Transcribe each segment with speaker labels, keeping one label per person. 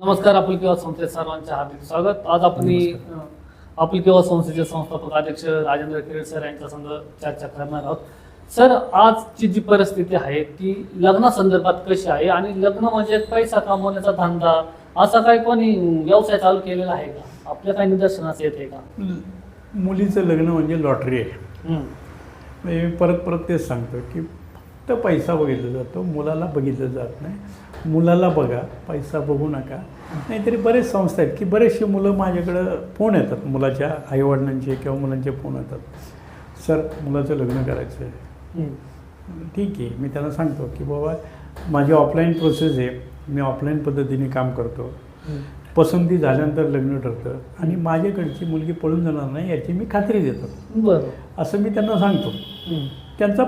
Speaker 1: नमस्कार आपुलकीवा संस्थेत सर्वांचे हार्दिक स्वागत. आज आपण अं, आपुलकीवा संस्थेचे संस्थापक अध्यक्ष राजेंद्र किरे सर यांच्या संग चर्चा करणार आहोत. सर आजची जी परिस्थिती आहे ती लग्नासंदर्भात कशी आहे? आणि लग्न म्हणजे पैसा कमवण्याचा धंदा असा काही कोणी व्यवसाय चालू केलेला आहे का? आपल्या काही निदर्शनास येते का?
Speaker 2: ल- मुलीचं लग्न म्हणजे लॉटरी आहे. मी परत परत तेच सांगतो की फक्त पैसा बघितला जातो मुलाला बघितलं जात नाही. मुलाला बघा पैसा बघू नका. नाहीतरी बरेच संस्था आहेत की बरेचसे मुलं माझ्याकडं फोन येतात. मुलाच्या आईवडिलांचे किंवा मुलांचे फोन येतात. सर मुलाचं लग्न करायचं आहे. ठीक आहे. मी त्यांना सांगतो की बाबा माझी ऑफलाईन प्रोसेस आहे. मी ऑफलाईन पद्धतीने काम करतो. पसंती झाल्यानंतर लग्न ठरतं आणि माझ्याकडची मुलगी पळून जाणार नाही याची मी खात्री देतो.
Speaker 1: बरं.
Speaker 2: असं मी त्यांना सांगतो. त्यांचा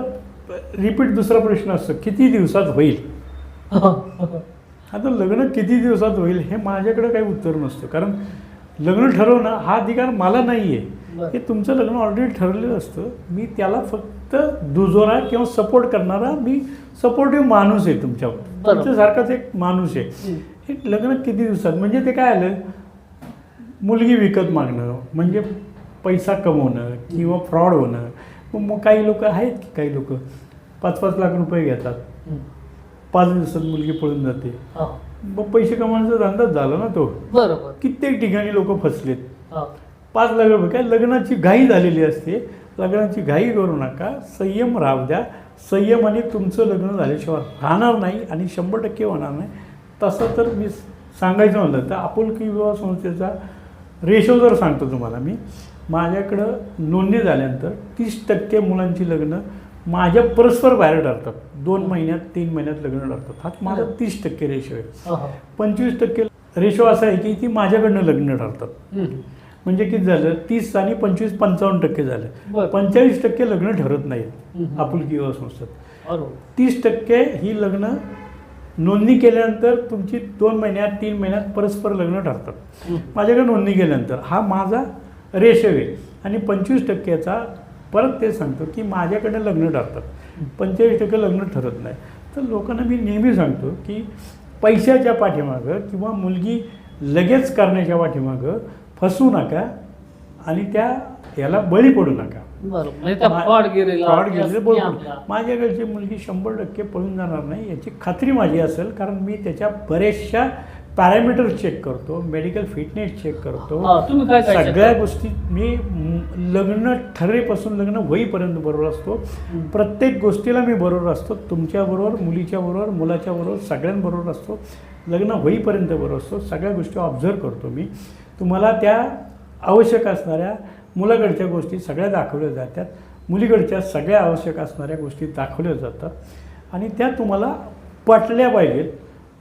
Speaker 2: रिपीट दुसरा प्रश्न असतो किती दिवसात होईल? आता लग्न किती दिवसात होईल हे माझ्याकडे काही उत्तर नसतं. कारण लग्न ठरवणं हा अधिकार मला नाही आहे. हे तुमचं लग्न ऑलरेडी ठरलेलं असतं. मी त्याला फक्त दुजोरा किंवा सपोर्ट करणारा मी सपोर्टिव्ह माणूस आहे तुमच्यावर. तुमच्यासारखाच एक माणूस आहे. हे लग्न किती दिवसात? म्हणजे ते काय आलं? मुलगी विकत मागणं म्हणजे पैसा कमवणं किंवा फ्रॉड होणं. मग काही लोक आहेत की काही लोक? पाच पाच लाख रुपये घेतात. पाच दिवसात मुलगी पळून जाते. मग पैसे कमवण्याचा धंदाच झाला ना तो?
Speaker 1: बरोबर.
Speaker 2: कित्येक ठिकाणी लोक फसलेत. पाच लाख रुपये. काय लग्नाची घाई झालेली असते? लग्नाची घाई करू नका. संयम राहू द्या. संयमाने तुमचं लग्न झाल्याशिवाय राहणार नाही आणि शंभर टक्के होणार नाही. तसं तर मी सांगायचं म्हणलं तर आपुलकी विवाह संस्थेचा रेशो जर सांगतो तुम्हाला मी माझ्याकडं नोंदणी झाल्यानंतर तीस टक्के मुलांची लग्न माझ्या परस्पर बाहेर ठरतात. दोन महिन्यात तीन महिन्यात लग्न ठरतात. हा माझा तीस टक्के रेशो आहे. पंचवीस टक्के रेशो असा आहे की ती माझ्याकडनं लग्न ठरतात. म्हणजे किती झालं? तीस आणि पंचवीस पंचावन्न टक्के झालं. पंचेचाळीस टक्के लग्न ठरत नाहीत. आपुलकी विवाह संस्थेत. तीस टक्के ही लग्न नोंदणी केल्यानंतर तुमची दोन महिन्यात तीन महिन्यात परस्पर लग्न ठरतात. माझ्याकडे नोंदणी केल्यानंतर हा माझा रेशो आहे आणि पंचवीस टक्क्याचा परत ते सांगतो की माझ्याकडे लग्न ठरतात. पंचेचाळीस टक्के लग्न ठरत नाही. तर लोकांना मी नेहमी सांगतो की पैशाच्या पाठीमागं किंवा मुलगी लगेच करण्याच्या पाठीमागं फसू नका आणि त्या याला बळी पडू नका.
Speaker 1: म्हणजे.
Speaker 2: माझ्याकडची मुलगी शंभर टक्के पळून जाणार नाही याची खात्री माझी असेल कारण मी त्याच्या बरेचशा पॅरामीटर चेक करतो मेडिकल फिटनेस चेक करतो.
Speaker 1: तुम्ही काय काय check
Speaker 2: सगळ्या
Speaker 1: करता?
Speaker 2: गोष्टी मी म, लग्न ठरेपासून लग्न होईपर्यंत बरोबर असतो. प्रत्येक गोष्टीला मी बरोबर असतो. तुमच्याबरोबर मुलीच्या बरोबर मुलाच्या बरोबर सगळ्यांबरोबर असतो. लग्न होईपर्यंत बरोबर असतो. सगळ्या गोष्टी ऑब्झर्व करतो मी. तुम्हाला त्या आवश्यक असणाऱ्या मुलाकडच्या गोष्टी सगळ्या दाखवल्या जातात. मुलीकडच्या सगळ्या आवश्यक असणाऱ्या गोष्टी दाखवल्या जातात. आणि त्या तुम्हाला पटल्या पाहिजेत.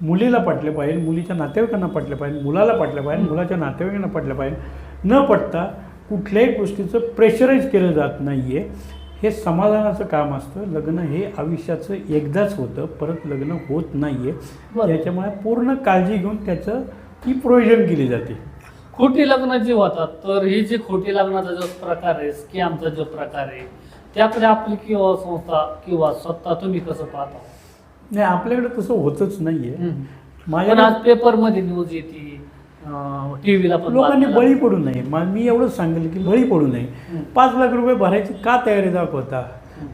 Speaker 2: मुलीला पटल्या पाहिजे मुलीच्या नातेवाईकांना पटल्या पाहिजे मुलाला पटल्या पाहिजे मुलाच्या नातेवाईकांना पटल्या पाहिजे. न पटता कुठल्याही गोष्टीचं प्रेशराईज केलं जात नाही आहे हे समाधानाचं काम असतं. लग्न हे आयुष्याचं एकदाच होतं. परत लग्न होत नाही आहे. त्याच्यामुळे पूर्ण काळजी घेऊन त्याचं ती प्रोव्हिजन केली जाते.
Speaker 1: खोटी लग्न जी होतात तर ही जी खोटी लग्नाचा जो प्रकार आहे स्कॅमचा जो प्रकार आहे त्याकडे आपली किंवा संस्था किंवा स्वतः तुम्ही कसं पाहता?
Speaker 2: नाही आपल्याकडे तसं होतच नाही आहे.
Speaker 1: पण
Speaker 2: माझ्या
Speaker 1: आज पेपरमध्ये न्यूज येते टीव्हीला पण
Speaker 2: लोकांनी
Speaker 1: बातम्या
Speaker 2: बळी पडू नये. मा- मी एवढंच सांगेल की बळी पडू नये.
Speaker 1: हं.
Speaker 2: पाच लाख रुपये भरायची का तयारी दाखवता?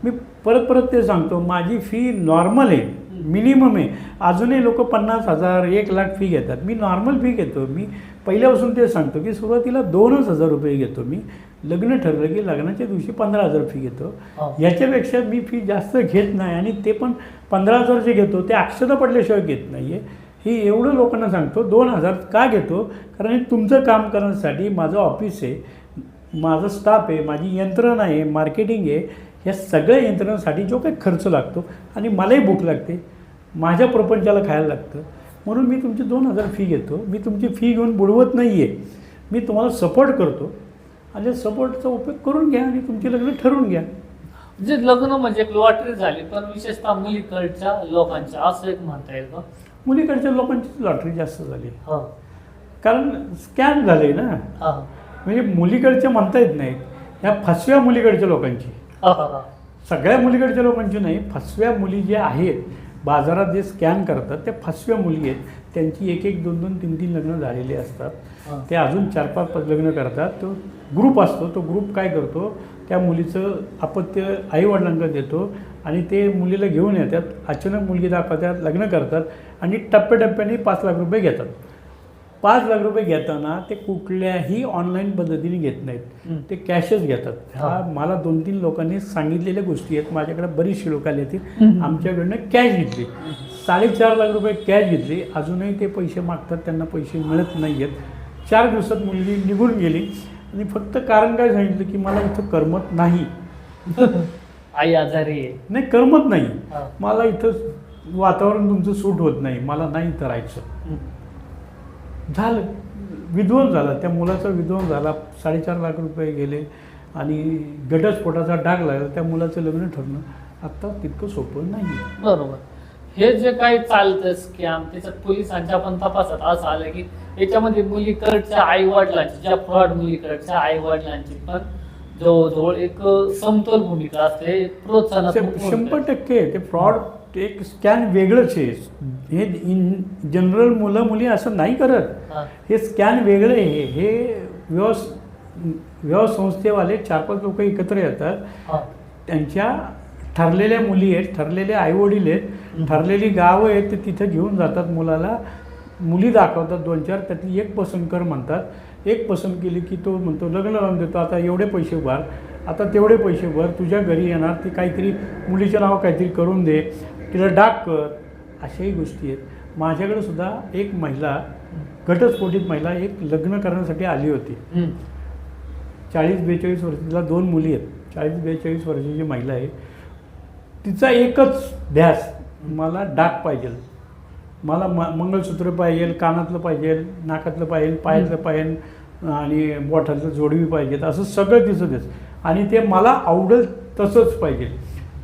Speaker 2: मी परत परत ते सांगतो माझी फी नॉर्मल आहे मिनिमम आहे. अजूनही लोक पन्नास हजार एक लाख फी घेतात. मी नॉर्मल फी घेतो. मी पहिल्यापासून ते सांगतो की सुरुवातीला दोनच हजार रुपये घेतो मी. लग्न ठरलं की लग्नाच्या दिवशी पंधरा हजार फी घेतो.
Speaker 1: हा.
Speaker 2: याच्यापेक्षा मी फी जास्त घेत नाही आणि ते पण पंधरा हजार जे घेतो ते अक्षता पडल्याशिवाय घेत नाही आहे हे एवढं लोकांना सांगतो दोन हजार का घेतो? कारण हे तुमचं काम करण्यासाठी माझं ऑफिस आहे माझं स्टाफ आहे माझी यंत्रणा आहे मार्केटिंग आहे. ह्या सगळ्या यंत्रणांसाठी जो काही खर्च लागतो आणि मलाही भूक लागते माझ्या प्रपंचाला खायला लागतं. म्हणून मी तुमची दोन हजार फी घेतो. मी तुमची फी घेऊन बुडवत नाही आहे मी तुम्हाला सपोर्ट करतो. आणि सपोर्टचा उपयोग करून घ्या आणि तुमचे लग्न ठरवून घ्या.
Speaker 1: जे लग्न म्हणजे एक लॉटरी झाली पण विशेषतः मुलीकडच्या लोकांच्या असं एक म्हणता येईल का?
Speaker 2: मुलीकडच्या लोकांची लॉटरी जास्त झाली.
Speaker 1: हा.
Speaker 2: कारण स्कॅम झाले ना.
Speaker 1: हा.
Speaker 2: म्हणजे मुलीकडच्या म्हणता येत नाही ह्या फसव्या मुलीकडच्या लोकांची. सगळ्या मुलीकडच्या लोकांची नाही फसव्या मुली ज्या आहेत बाजारात जे स्कॅन करतात त्या फसव्या मुली आहेत. त्यांची एक एक दोन दोन तीन तीन लग्न झालेली असतात. ते अजून चार पाच पाच लग्न करतात. तो ग्रुप असतो. तो ग्रुप काय करतो? त्या मुलीचं अपत्य आईवडिलांकडे देतो आणि ते मुलीला घेऊन येतात. अचानक मुलगी दाखवतात लग्न करतात आणि टप्प्याटप्प्याने पाच लाख रुपये घेतात. पाच लाख रुपये घेताना ते कुठल्याही ऑनलाईन पद्धतीने घेत नाहीत. ते कॅशच घेतात.
Speaker 1: हा.
Speaker 2: मला दोन तीन लोकांनी सांगितलेल्या गोष्टी आहेत. माझ्याकडे बरीचशी लोक आली होती. आमच्याकडनं कॅश घेतली. साडेचार लाख रुपये कॅश घेतली. अजूनही ते पैसे मागतात. त्यांना पैसे मिळत नाही आहेत चार दिवसात मुलगी निघून गेली. आणि फक्त कारण काय सांगितलं की मला इथं करमत नाही.
Speaker 1: आई आजारी आहे.
Speaker 2: नाही करमत नाही. मला इथं वातावरण तुमचं सूट होत नाही. मला नाही इथं राहायचं. झालं. विध्वंस झाला. त्या मुलाचा विध्वंस झाला. साडेचार लाख रुपये गेले आणि घटस्फोटाचा डाग लागला. त्या मुलाचं लग्न ठरणं आत्ता तितकं सोपं नाही
Speaker 1: बरोबर. हे जे काही चालतं स्कॅम त्याच्यात पोलिसांच्या पण तपासात असं आलं की याच्यामध्ये मुलीकडच्या आई वडिलांची ज्या फ्रॉड मुलीकडच्या आई वडिलांची पण जवळजवळ एक समतोल भूमिका असते.
Speaker 2: शं- शंभर टक्के. ते फ्रॉड एक स्कॅन वेगळंच आहे. हे इन जनरल मुलं मुली असं नाही करत.
Speaker 1: हा.
Speaker 2: स्कॅन वेगळं आहे. हे व्यवस व्यवसंस्थेवाले चार पाच लोक एकत्र येतात.
Speaker 1: हा.
Speaker 2: त्यांच्या ठरलेल्या मुली आहेत ठरलेले आईवडील आहेत ठरलेली गावं आहेत ते तिथं घेऊन जातात मुलाला. मुली दाखवतात दोन चार त्यातली एक पसंत कर म्हणतात. एक पसंत केली की तो म्हणतो लग्न लावून देतो आता एवढे पैसे भर. आता तेवढे पैसे भर तुझ्या घरी येणार ती काहीतरी मुलीच्या नावावर काहीतरी करून दे. तिला डाक कर अशाही गोष्टी आहेत. माझ्याकडे सुद्धा एक महिला घटस्फोटित महिला एक लग्न करण्यासाठी आली होती. चाळीस बेचाळीस वर्ष तिला दोन मुली आहेत. चाळीस बेचाळीस वर्षाची महिला आहे तिचा एकच ध्यास मला डाक पाहिजे. मला म मंगळसूत्र पाहिजे कानातलं पाहिजे नाकातलं पाहिजे पायातलं पाहिजे आणि बोटातलं जोडवी पाहिजेत असं सगळं तिचं देस आणि ते मला आवडेल तसंच पाहिजे.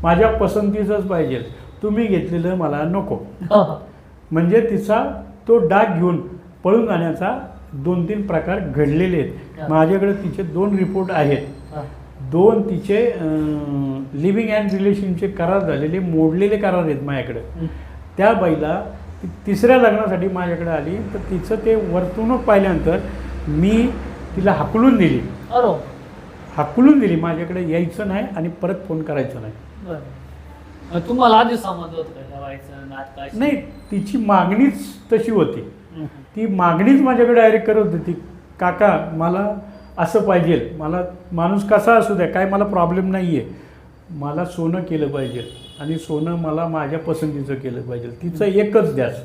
Speaker 2: माझ्या पसंतीचंच पाहिजे. तुम्ही घेतलेलं मला नको. म्हणजे तिचा तो डाग घेऊन पळून जाण्याचा दोन तीन प्रकार घडलेले. आहेत. माझ्याकडे तिचे दोन रिपोर्ट आहेत. दोन तिचे लिव्हिंग अँड रिलेशनचे करार झालेले मोडलेले करार आहेत माझ्याकडे. त्या बाईला तिसऱ्या लग्नासाठी माझ्याकडे आली. तर तिचं ते वर्तणूक पाहिल्यानंतर मी तिला हाकलून दिली. हाकलून दिली. माझ्याकडे यायचं नाही आणि परत फोन करायचं नाही.
Speaker 1: तुम्हाला आधी समज होत का व्हायचं नाटकाशी?
Speaker 2: नाही तिची मागणीच तशी होती. ती मागणीच माझ्याकडे डायरेक्ट करत होती. काका मला असं पाहिजे मला माणूस कसा असू द्या काय मला प्रॉब्लेम नाही आहे मला सोनं केलं पाहिजे आणि सोनं मला माझ्या पसंतीचं केलं पाहिजे. तिचं एकच द्यास.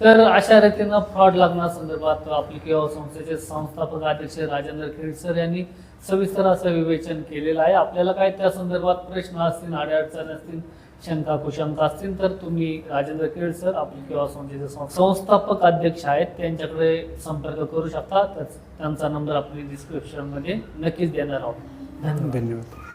Speaker 1: तर अशा रीतीनं फ्रॉड लग्नासंदर्भात आपली किंवा संस्थेचे संस्थापक अध्यक्ष राजेंद्र खेडसर यांनी सविस्तर असं विवेचन केलेलं आहे. आपल्याला काय त्या संदर्भात प्रश्न असतील अडचण असतील शंका कुशंका असतील तर तुम्ही राजेंद्र केळसर सर आपली किंवा संस्थेचे सं- संस्थापक अध्यक्ष आहेत त्यांच्याकडे संपर्क करू शकता. त्यांचा नंबर आपली डिस्क्रिप्शनमध्ये नक्कीच देणार आहोत. धन्यवाद.
Speaker 2: धन्यवाद.